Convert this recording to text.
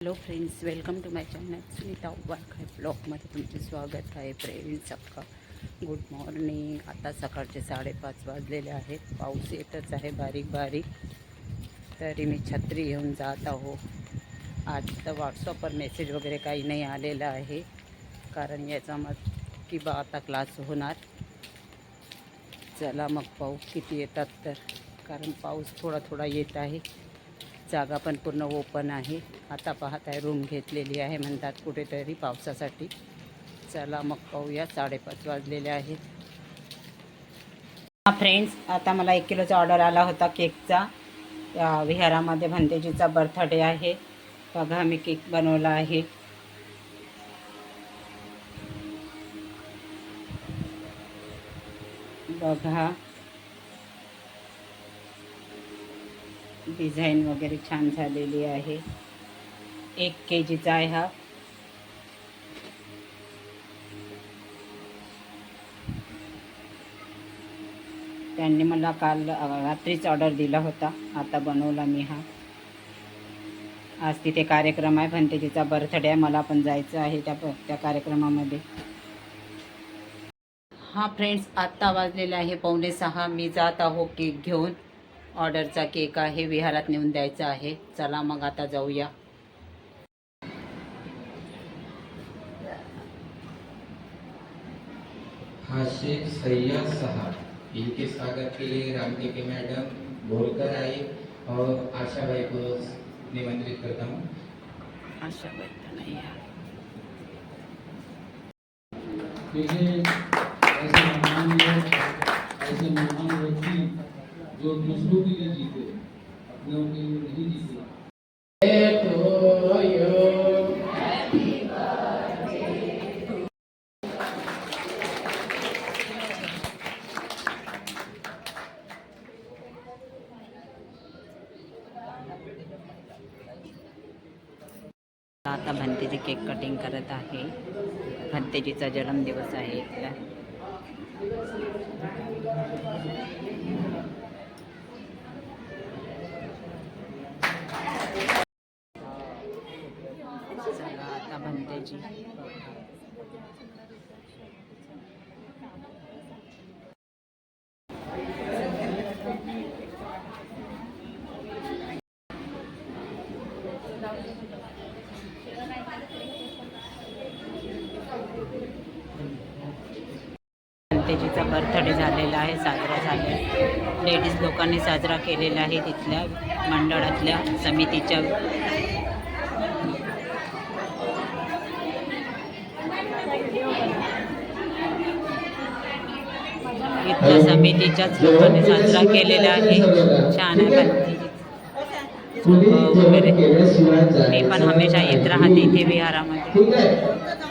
Hello friends welcome to my channel Sunita Varkhay ब्लॉगमध्ये तुमचे स्वागत आहे फ्रेंड्स सक्का गुड मॉर्निंग आता सकाळचे साडेपाच वाजलेले आहेत पाऊस येतच आहे बारीक बारीक तरी मी छत्री घेऊन जात आहो आज तर व्हॉट्सअपवर मेसेज वगैरे काही नाही आलेला आहे कारण याचा मत की बा आता क्लास होणार चला मग पाऊस किती येतात तर. कारण पाऊस थोडा थोडा येत आहे. जागा पण पूर्ण ओपन आहे. आता पाहत आहे रूम घेतलेली आहे म्हणतात कुठेतरी पावसासाठी. चला मग पाहूया साडेपाच वाजलेले आहेत. हा फ्रेंड्स आता मला एक किलोचा ऑर्डर आला होता केकचा. विहारामध्ये भंतेजीचा बर्थडे आहे. बघा मी केक बनवला आहे. बघा. डिझाईन वगैरे छान झालेली आहे. एक के जीचा आहे हा. त्यांनी मला काल रात्रीच ऑर्डर दिला होता. आता बनवला मी हा. आज तिथे कार्यक्रम आहे भंतेजीचा बर्थडे आहे मला पण जायचं आहे त्या त्या कार्यक्रमामध्ये. हा फ्रेंड्स आत्ता वाजलेला आहे पावणे सहा. मी जात आहो केक घेऊन. ऑर्डरचा केक आहे विहारात नेऊन द्यायचा आहे. चला मग आता जाऊया. हाशिक सैयद साहब इनके स्वागत के लिए रामटे के मैडम बोलकर आए और आशा भाई को निमंत्रित करता हूँ। अशा नाही देखिए ऐसे महान लोग ऐसे महान व्यक्ति जो दूसरों के लिए जीते, अपने के लिए नहीं जीते। आता भंतेजी केक कटिंग करत आहे. भंतेजीचा जन्मदिवस आहे आता भंतेजी बर्थडे झालेला आहे साजरा झाला लेडीज लोकांनी साजरा केलेला आहे तिथल्या मंडळातल्या समितीच्या इथल्या समितीच्याच लोकांनी साजरा केलेला आहे. छान आहे वगैरे. मी पण हमेशा येत राहते इथे विहारामध्ये.